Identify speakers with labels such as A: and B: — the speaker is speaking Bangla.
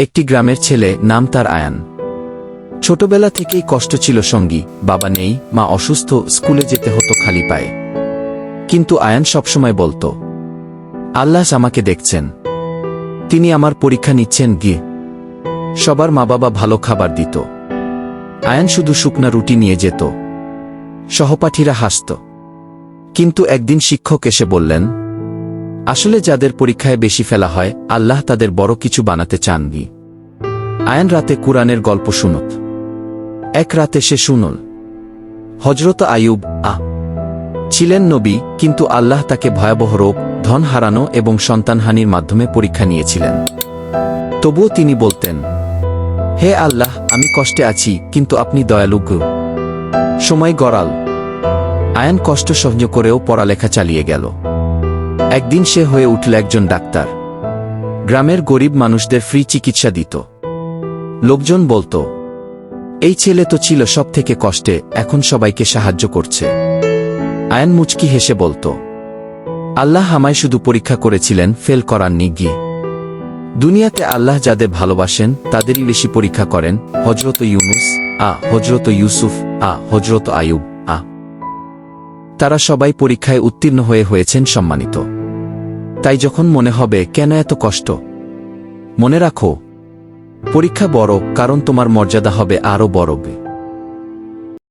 A: একটি গ্রামের ছেলে, নাম তার আয়ান। ছোটবেলা থেকেই কষ্ট ছিল সঙ্গী, বাবা নেই, মা অসুস্থ, স্কুলে যেতে হতো খালি পায়ে। কিন্তু আয়ান সবসময় বলতো, আল্লাহ আমাকে দেখছেন। তিনি আমার পরীক্ষা নিচ্ছেন, গিয়ে। সবার মা বাবা ভালো খাবার দিত। আয়ান শুধু শুকনা রুটি নিয়ে যেত। সহপাঠীরা হাসত। কিন্তু একদিন শিক্ষক এসে বললেন আসলে যাদের পরীক্ষায় বেশি ফেলা হয়, আল্লাহ তাদের বড় কিছু বানাতে চান গি আয়ান রাতে কুরআনের গল্প শুনত এক রাতে সে শুনল হজরত আয়ুব আ ছিলেন নবী, কিন্তু আল্লাহ তাকে ভয়াবহ রোগ, ধন হারানো এবং সন্তানহানির মাধ্যমে পরীক্ষা নিয়েছিলেন। তবুও তিনি বলতেন, হে আল্লাহ, আমি কষ্টে আছি, কিন্তু আপনি দয়ালু সময় গড়াল। আয়ান কষ্ট সহ্য করেও পড়ালেখা চালিয়ে গেল। একদিন সে হয়ে উঠল একজন ডাক্তার। গ্রামের গরিব মানুষদের ফ্রি চিকিৎসা দিত। লোকজন বলতো, এই ছেলে তো ছিল সব থেকে কষ্টে, এখন সবাইকে সাহায্য করছে। আয়ান মুচকি হেসে বলতো, আল্লাহ আমায় শুধু পরীক্ষা করেছিলেন, ফেল করাননি গিয়ে দুনিয়াতে আল্লাহ যাদের ভালোবাসেন, তাদেরই বেশি পরীক্ষা করেন হজরত ইউনুস, আ হজরত ইউসুফ, আ হজরত আয়ুব আ। তারা সবাই পরীক্ষায় উত্তীর্ণ হয়ে হয়েছেন সম্মানিত। তাই যখন মনে হবে, কেন এত কষ্ট? মনে রাখো, পরীক্ষা বড়, কারণ তোমার মর্যাদা হবে আরও বড়।